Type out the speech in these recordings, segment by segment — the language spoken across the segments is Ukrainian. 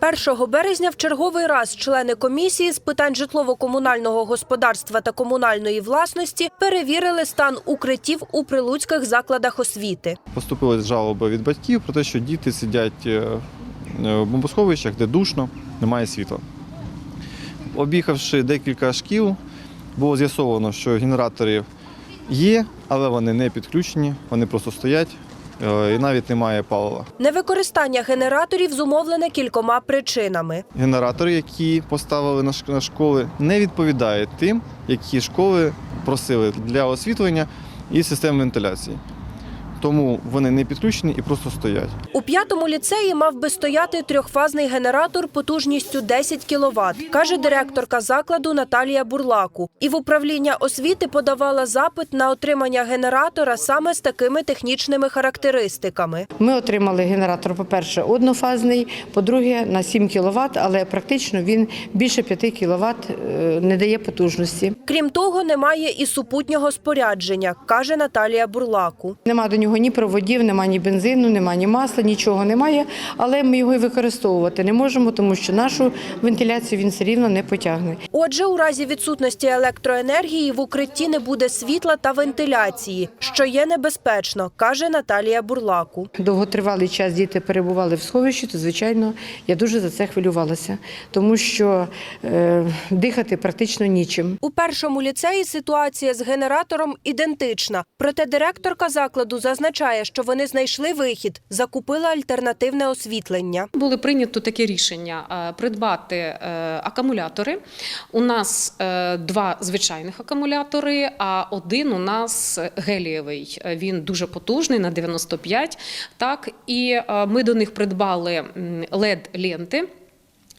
1 березня в черговий раз члени комісії з питань житлово-комунального господарства та комунальної власності перевірили стан укриттів у прилуцьких закладах освіти. Поступили жалоби від батьків про те, що діти сидять е, в бомбосховищах, де душно, немає світла. Об'їхавши декілька шкіл, було з'ясовано, що генератори є, але вони не підключені, вони просто стоять е, і навіть немає палива. Невикористання генераторів зумовлене кількома причинами. Генератори, які поставили на школи, не відповідають тим, які школи просили для освітлення і систем вентиляції. Тому вони не підключені і просто стоять. У п'ятому ліцеї мав би стояти трьохфазний генератор потужністю 10 кВт, каже директорка закладу Наталія Бурлаку. І в управління освіти подавала запит на отримання генератора саме з такими технічними характеристиками. Ми отримали генератор, по-перше, однофазний, по-друге, на 7 кВт, але практично він більше 5 кВт не дає потужності. Крім того, немає і супутнього спорядження, каже Наталія Бурлаку. Нема до нього ні проводів, нема ні бензину, нема ні масла, нічого немає. Але ми його і використовувати не можемо, тому що нашу вентиляцію він все рівно не потягне. Отже, у разі відсутності електроенергії в укритті не буде світла та вентиляції, що є небезпечно, каже Наталія Бурлаку. Довготривалий час діти перебували в сховищі, то звичайно я дуже за це хвилювалася, тому що е, дихати практично нічим. У першому ліцеї ситуація з генератором ідентична. Проте директорка закладу зазначає, що вони знайшли вихід, закупили альтернативне освітлення. Було прийнято таке рішення е, придбати е, акумулятори. У нас е, два звичайних акумулятори, а один у нас гелієвий. Він дуже потужний на 95. Так, і ми до них придбали led ленти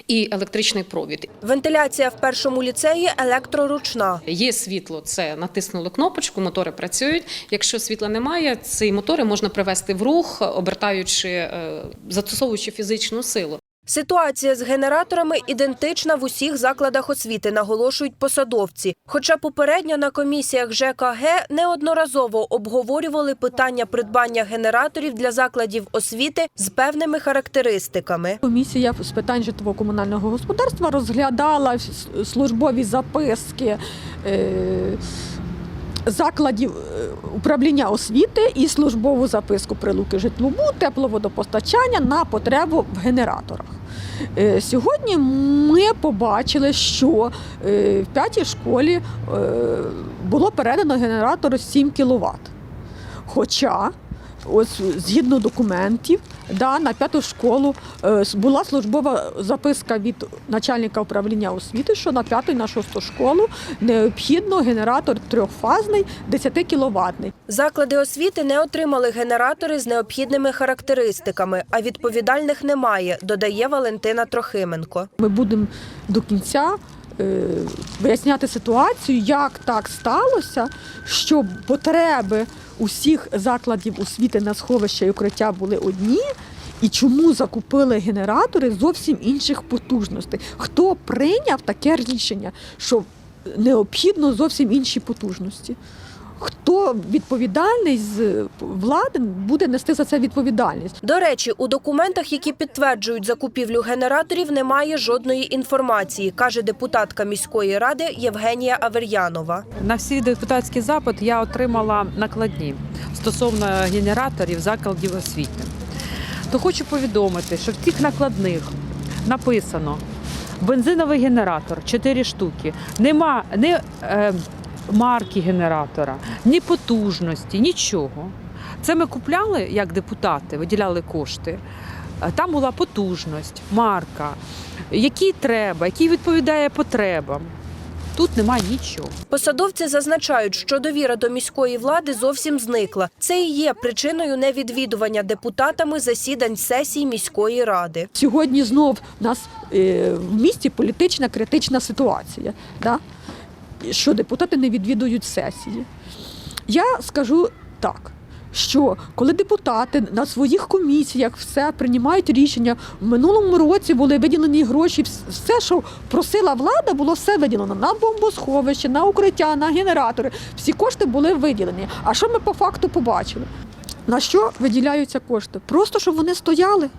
і електричний провід. Вентиляція в першому ліцеї електроручна. Є світло, це натиснули кнопочку, мотори працюють. Якщо світла немає, ці мотори можна привести в рух, обертаючи, е, застосовуючи фізичну силу. Ситуація з генераторами ідентична в усіх закладах освіти, наголошують посадовці. Хоча попередньо на комісіях ЖКГ неодноразово обговорювали питання придбання генераторів для закладів освіти з певними характеристиками. Комісія з питань житлово-комунального господарства розглядала службові записки е, закладів е, управління освіти і службову записку прилуки житлобу, тепловодопостачання на потребу в генераторах. Е, Сьогодні ми побачили, що е, в п'ятій школі було передано генератору 7 кВт. Хоча, ось згідно документів, да, на п'яту школу е, була службова записка від начальника управління освіти, що на п'яту і на шосту школу необхідно генератор трьохфазний 10 кВт. Заклади освіти не отримали генератори з необхідними характеристиками, а відповідальних немає, додає Валентина Трохименко. Ми будемо до кінця е, виясняти ситуацію, як так сталося, що потреби усіх закладів освіти на сховища і укриття були одні. І чому закупили генератори зовсім інших потужностей? Хто прийняв таке рішення, що необхідно зовсім інші потужності? Хто відповідальний з влади буде нести за це відповідальність? До речі, у документах, які підтверджують закупівлю генераторів, немає жодної інформації, каже депутатка міської ради Євгенія Авер'янова. На всі депутатські запит я отримала накладні стосовно генераторів закладів освіти. То хочу повідомити, що в цих накладних написано бензиновий генератор 4 штуки. Нема ні е, марки генератора, ні потужності, нічого. Це ми купляли як депутати, виділяли кошти. Е, Там була потужність, марка, який треба, який відповідає потребам. Тут немає нічого. Посадовці зазначають, що довіра до міської влади зовсім зникла. Це і є причиною невідвідування депутатами засідань сесій міської ради. Сьогодні знов у нас е, в місті політична критична ситуація, да? Що депутати не відвідують сесії. Я скажу так. Що коли депутати на своїх комісіях все приймають рішення, в минулому році були виділені гроші, все, що просила влада, було все виділено на бомбосховище, на укриття, на генератори. Всі кошти були виділені. А що ми по факту побачили? На що виділяються кошти? Просто щоб вони стояли.